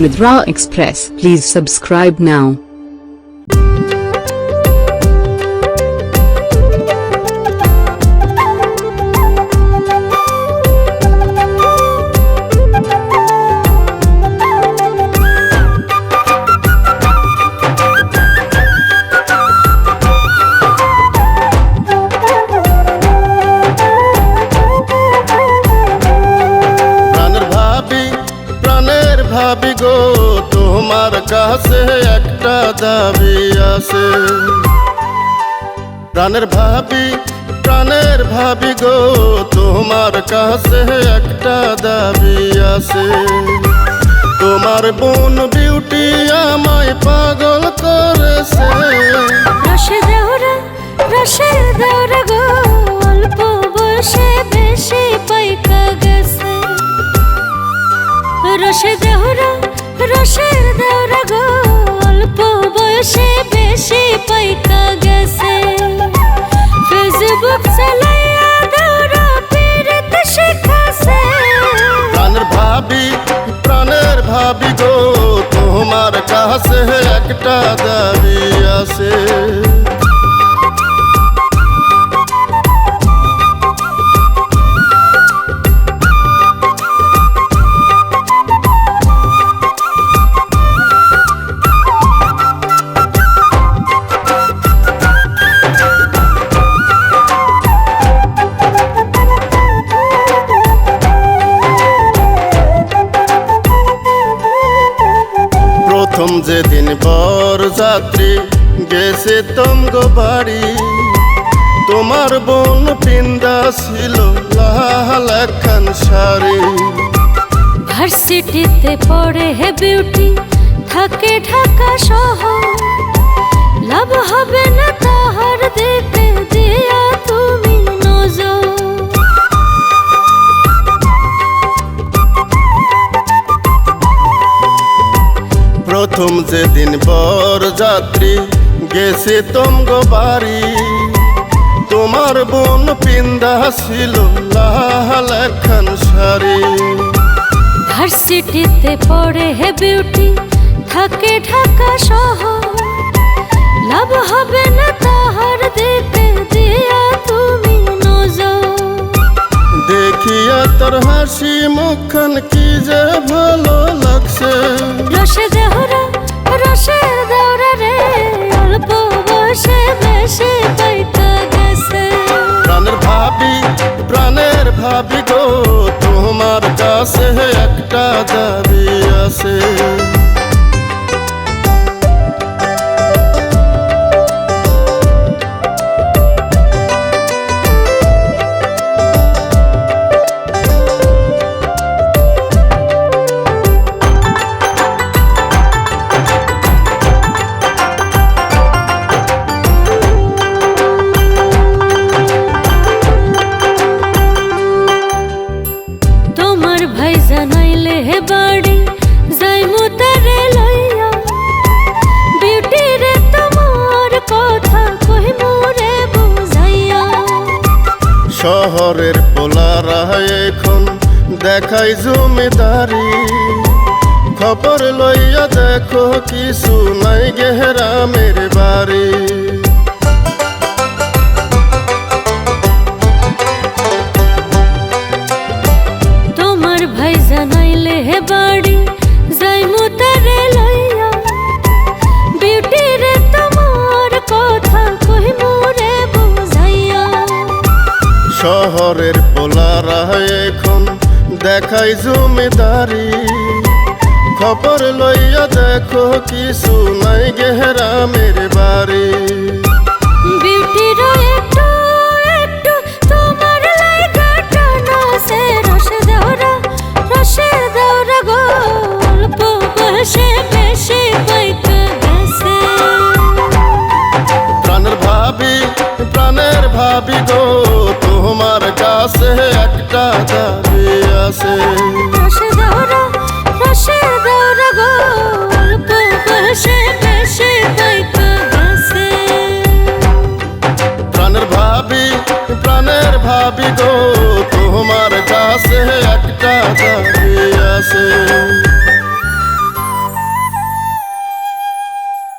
with Raw Express. Please subscribe now. কাছে একটা দাবি আছে। প্রাণের ভাবি প্রাণের ভাবি গো, তোমার কাছে একটা দাবি আছে। তোমার বোন বিউটি আমায় পাগল করেছে। রসে দেওরা রসে দেওরা গো, অল্প বয়সে বেশি পাইকা গেছে। রসে দেওরা রসে দেওরা কাছে একটা দাবি আছে। যেদিন পর যাত্রী গেছে তমগো বাড়ি। তোমার বোন পিন্দা ছিল লাল শাড়ি ভার্সিটিতে পড়ে হে বিউটি থাকে ঢাকা শহর। লাভ হবে না তাহার দিকে প্রথম যেদিন বর যাত্রী গেছে তমগো বাড়ি। তোমার বোন পিন্দা ছিল লাল একখান শাড়ি। ভার্সিটিতে পড়ে হে বিউটি থাকে ঢাকা শহর। লাভ হবে না তাহার দিকে দিয়া তুমি নজর। দেখিয়া তোর হাসি মুখখান কি যে ভালো লাগছে রসে দেহরা রসে দেওরা রে অল্প বয়সে বেশি পাইতা গেছে। প্রাণের ভাবি প্রাণের ভাবি গো তোমার কাছে একটা দাবি আছে। তোমার ভাই জানাইলে হে বাড়ি, যাই মুতারে লইয়া। বিউটি রে তোমার কথা কই মোরে বুঝাইয়া। শহরের পোলারা এখন দেখাই জমিদারি। খবর লইয়া দেখো কিছু নাই গেহরামের বাড়ি। এখন। দেখাই জমিদারি। খবর লইয়া দেখো কিছু নাই গেহরামের বাড়ি। বিউটি একটু